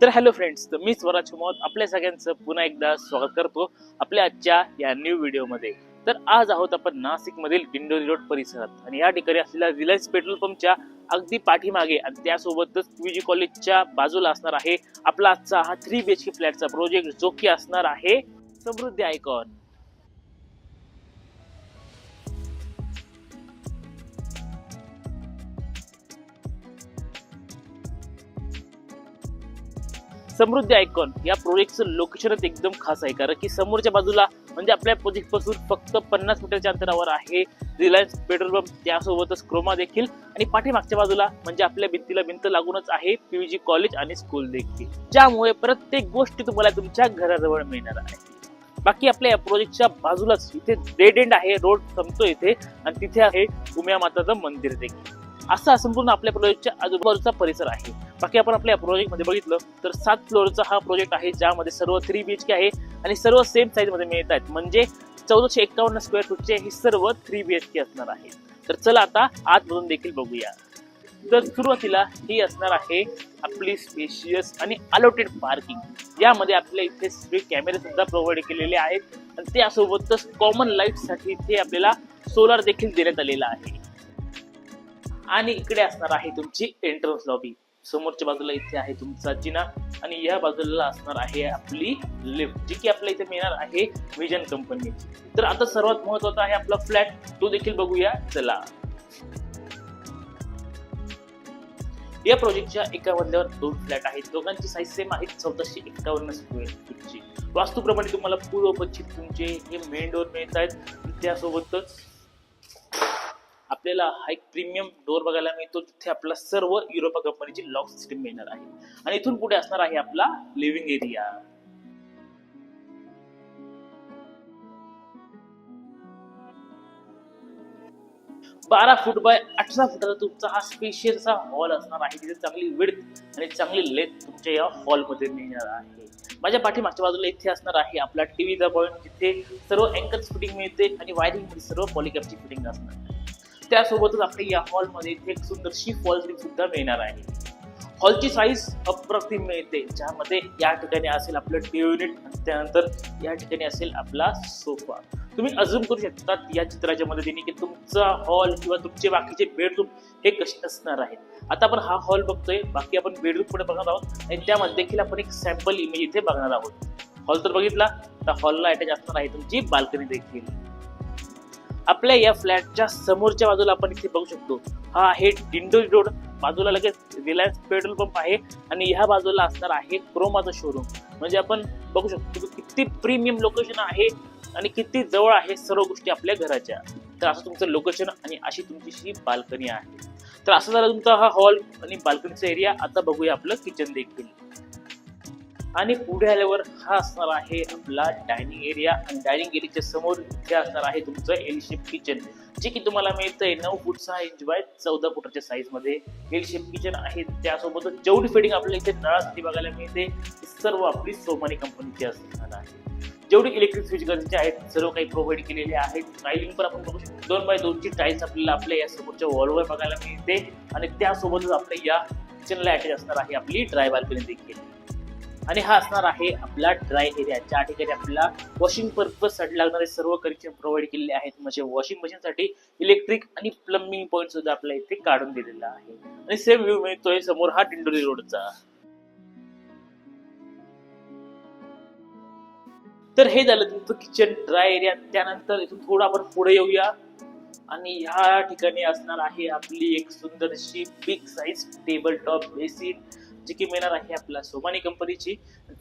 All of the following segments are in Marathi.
तर हॅलो फ्रेंड्स तर मी स्वराज कुमार आपल्या सगळ्यांचं पुन्हा एकदा स्वागत करतो आपल्या आजच्या या न्यू व्हिडिओमध्ये तर आज आहोत आपण नाशिक मधील दिंडोरी रोड परिसरात. आणि या ठिकाणी असलेल्या रिलायन्स पेट्रोल पंपच्या अगदी पाठीमागे आणि त्यासोबतच पीजी कॉलेजच्या बाजूला असणार आहे आपला आजचा हा थ्री बी एच के फ्लॅटचा प्रोजेक्ट जो की असणार आहे समृद्धी आयकॉन समृद्धी आयकॉन या प्रोजेक्टचं लोकेशनच एकदम खास आहे. कारण की समोरच्या बाजूला म्हणजे आपल्या प्रोजेक्टपासून फक्त पन्नास मीटरच्या अंतरावर आहे रिलायन्स पेट्रोल पंप त्यासोबतच क्रोमा देखील. आणि पाठीमागच्या बाजूला म्हणजे आपल्या भिंतीला भिंत लागूनच आहे पीयूजी कॉलेज आणि स्कूल देखील. ज्यामुळे प्रत्येक गोष्ट तुम्हाला तुमच्या घराजवळ मिळणार आहे. बाकी आपल्या या प्रोजेक्टच्या बाजूलाच इथे डेड एंड आहे. रोड संपतो इथे. आणि तिथे आहे उम्या माताचं मंदिर देखील. असा संपूर्ण आपल्या प्रोजेक्टच्या आजूबाजूचा परिसर आहे. बाकी आपण आपल्या प्रोजेक्टमध्ये बघितलं तर सात फ्लोअरचा हा प्रोजेक्ट आहे ज्यामध्ये सर्व थ्री बी एच के आहे आणि सर्व सेम साईजमध्ये मिळत आहेत. म्हणजे चौदाशे एकावन्न स्क्वेअर फूटचे हे सर्व थ्री बी एच के असणार आहे. तर चला आता आतमधून देखील बघूया. तर सुरुवातीला ही असणार आहे आपली स्पेशियस आणि अलोटेड पार्किंग यामध्ये आपल्या इथे सगळे कॅमेरे सुद्धा प्रोव्हाइड केलेले आहेत. आणि त्यासोबतच कॉमन लाईटसाठी इथे आपल्याला सोलार देखील देण्यात आलेला आहे. आणि इकडे असणार आहे तुमची एंट्रन्स लॉबी समोरच्या बाजूला इथे आहे तुमचा जिना आणि या बाजूला असणार आहे आपली लिफ्ट जी की आपल्या इथे मिळणार आहे विजन कंपनीची तर आता सर्वात महत्त्वाचा आहे आपला फ्लॅट तो देखील बघूया. चला. या प्रोजेक्टच्या एका मधल्यावर दोन फ्लॅट आहेत. दोघांची साईज सेम आहे. चौदाशे एकावन्न स्क्वेअर फूटची वास्तूप्रमाणे तुम्हाला पूर्व पश्चिम तुमचे हे मेन डोर मिळत आहेत त्यासोबतच आपल्याला हा एक प्रीमियम डोर बघायला मिळतो तिथे आपला सर्व युरोपा कंपनीची लॉक सिस्टीम मिळणार आहे. आणि इथून पुढे असणार आहे आपला लिव्हिंग एरिया बारा फूट बाय अठरा फुटाचा तुमचा हा स्पेशियलचा हॉल असणार आहे तिथे चांगली विड्थ आणि चांगली लेथ तुमच्या या हॉलमध्ये मिळणार आहे. माझ्या पाठीमागच्या बाजूला इथे असणार आहे आपला टीव्हीचा पॉईंट जिथे सर्व अँकर फिटिंग मिळते आणि वायरिंग सर्व पॉलिकॅपची फिटिंग असणार आहे. त्यासोबतच आपल्या या हॉलमध्ये एक सुंदरशी फॉल सुद्धा मिळणार आहे. हॉलची साईज अप्रतिम मिळते ज्यामध्ये या ठिकाणी असेल आपलं टी युनिट त्यानंतर या ठिकाणी असेल आपला सोफा तुम्ही अजून करू शकता या चित्राच्या मदतीने की तुमचा हॉल किंवा तुमचे बाकीचे बेडरूम हे कसे असणार आहेत. आता आपण हा हॉल बघतोय बाकी आपण बेडरूम पुढे बघणार आहोत आणि त्यामध्ये देखील आपण एक सॅम्पल इमेज इथे बघणार आहोत. हॉल तर बघितला तर हॉलला अटॅच असणार आहे तुमची बाल्कनी देखील. आपल्या या फ्लॅटच्या समोरच्या बाजूला आपण इथे बघू शकतो. हा आहे दिंडोरी रोड. बाजूला लगेच रिलायन्स पेट्रोल पंप आहे आणि ह्या बाजूला असणार आहे क्रोमाचं शोरूम म्हणजे आपण बघू शकतो किती प्रीमियम लोकेशन आहे आणि किती जवळ आहे सर्व गोष्टी आपल्या घराच्या. तर असं तुमचं लोकेशन आणि अशी तुमची ही बाल्कनी आहे. तर असं झालं तुमचा हा हॉल आणि बाल्कनीचा एरिया आता बघूया आपलं किचन देखील. आणि पुढे आल्यावर हा असणार आहे आपला डायनिंग एरिया आणि डायनिंग एरियाच्या समोर इथे असणार आहे तुमचं एल शेप किचन जे की तुम्हाला मिळतंय नऊ फूट सहा इंच बाय चौदा फुटाच्या साईजमध्ये. एल शेप किचन आहे. त्यासोबतच जेवढी फिटिंग आपल्याला इथे नळासाठी बघायला मिळते सर्व आपली सोमानी कंपनीची असणार आहे. जेवढी इलेक्ट्रिक स्विच गरजेचे आहेत सर्व काही प्रोव्हाइड केलेले आहेत. टायलिंग पण आपण बघू शकतो. दोन बाय दोनची टाईल्स आपल्याला आपल्या या समोरच्या वॉलवर बघायला मिळते. आणि त्यासोबतच आपल्या या किचनला अटॅच असणार आहे आपली ड्राय बाल्कनी देखील. आणि हा असणार आहे आपला ड्राय एरिया ज्या ठिकाणी आपल्याला वॉशिंग पर्पजसाठी लागणारे सर्व कनेक्शन प्रोव्हाइड केलेले आहेत. म्हणजे वॉशिंग मशीन साठी इलेक्ट्रिक आणि प्लंबिंग पॉईंट सुद्धा आपल्या इथे काढून दिलेला आहे. आणि सेम व्ह्यू मिळतोय समोर हा डिंडोरी रोडचा. तर हे झालं तुमचं किचन ड्राय एरिया त्यानंतर इथून थोडं आपण पुढे येऊया. आणि ह्या ठिकाणी असणार आहे आपली एक सुंदरशी big size table top basin जी की मिळणार आहे आपल्या सोमानी कंपनीची.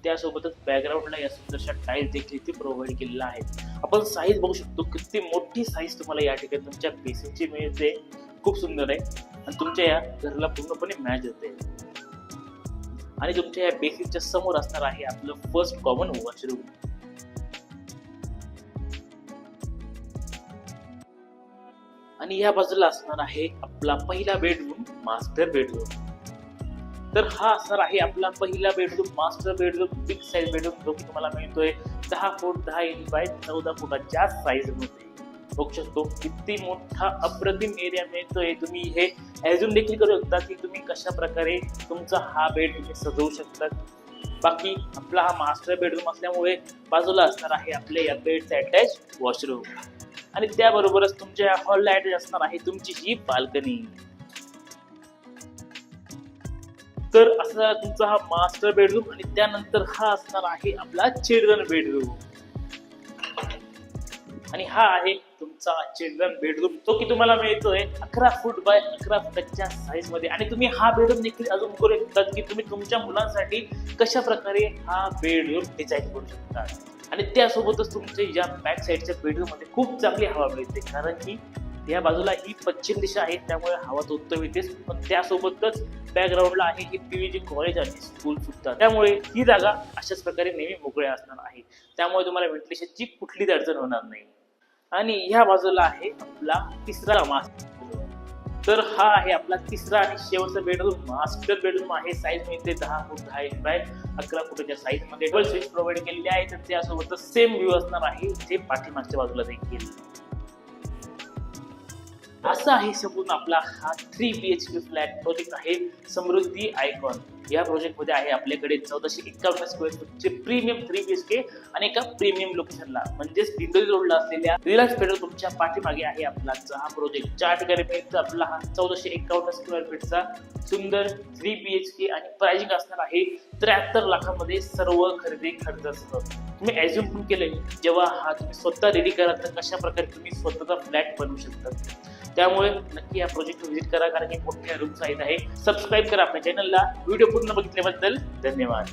त्यासोबतच बॅकग्राऊंडला या सुंदरशा टाईल्स देखील इथे प्रोव्हाइड केलेला आहे आपण साईज बघू शकतो किती मोठी साईज तुम्हाला या ठिकाणी तुमच्या बेसिनची मिळते. खूप सुंदर आहे. आणि तुमच्या या घराला पूर्णपणे मॅच देते. आणि तुमच्या या बेसिनच्या समोर असणार आहे आपलं फर्स्ट कॉमन वॉशरूम आणि या बाजूला असणार आहे आपला पहिला बेडरूम मास्टर बेडरूम तर हा असणार आहे आपला पहिला bedroom master bedroom big size bedroom जो की तुम्हाला मिळतोय दहा फूट दहा इंच बाय चौदा फुटाच्या साईजमध्ये. बघू शकतो किती मोठा अप्रतिम एरिया मिळतोय. तुम्ही हे अजून देखील करू शकता की तुम्ही कशा प्रकारे तुमचा हा बेड तुम्ही सजवू शकता. बाकी आपला हा मास्टर बेडरूम असल्यामुळे बाजूला असणार आहे आपले या बेडचा अटॅच वॉशरूम आणि त्याबरोबरच तुमच्या हॉलला अटॅच असणार आहे तुमची ही बाल्कनी तर असा तुमचा हा मास्टर बेडरूम आणि त्यानंतर हा असणार आहे आपला चिल्ड्रन बेडरूम आणि हा आहे तुमचा चिल्ड्रन बेडरूम तो की तुम्हाला मिळतोय अकरा फूट बाय अकरा फुटाच्या साईजमध्ये. आणि तुम्ही हा बेडरूम देखील अजून करू शकतात की तुम्ही तुमच्या मुलांसाठी कशा प्रकारे हा बेडरूम डिझाईन करू शकता. आणि त्यासोबतच तुमचे या बॅक साईडच्या बेडरूममध्ये खूप चांगली हवा मिळते. कारण की या बाजूला ही पश्चिम दिशा आहे त्यामुळे हवा तर उत्तम येतेच पण त्यासोबतच बॅकग्राऊंडला आहे ही पीव्हीजी कॉलेज आणि स्कूल सुद्धा. त्यामुळे ही जागा अशाच प्रकारे नेहमी मोकळ्या असणार आहे. त्यामुळे तुम्हाला व्हेंटिलेशनची कुठलीच अडचण होणार नाही. आणि ह्या बाजूला आहे आपला तिसरा मास्टर तर हा आहे आपला तिसरा आणि शेवटचा बेडरूम मास्टर बेडरूम आहे साईज मिळते दहा फूट दहा इंच बाय अकरा फुटाच्या साईजमध्ये डबल स्विच प्रोव्हाइड केलेली आहे. तर त्यासोबतच सेम व्ह्यू असणार आहे जे पाठीमागच्या बाजूला देखील. असा आहे संपूर्ण आपला हा three B H K flat project आहे समृद्धी आयकॉन या प्रोजेक्टमध्ये आहे आपल्याकडे चौदाशे एकावन्न square फूटचे premium three B H K आणि एका प्रीमियम लोकेशनला म्हणजेच दिंडोरी रोडला असलेल्या रिलायन्स पेट्रोल तुमच्या पाठीमागे आहे आपला हा प्रोजेक्ट चार ठिकाणी मिळतो आपला हा चौदाशे एकावन्न स्क्वेअर फीटचा सुंदर थ्री बी एच के आणि प्राइजिंग असणार आहे त्र्याहत्तर लाखामध्ये सर्व खरेदी खर्चासह. तुम्ही ॲझ्युम पण केलंय जेव्हा हा तुम्ही स्वतः रेडी करा तर कशा प्रकारे तुम्ही स्वतःचा फ्लॅट बनवू शकता. त्यामुळे नक्की या प्रोजेक्ट व्हिजिट करा कारण की मोठ्या रूम साईज आहे. सबस्क्राईब करा आपल्या चॅनलला व्हिडिओ पूर्ण बघितल्याबद्दल धन्यवाद.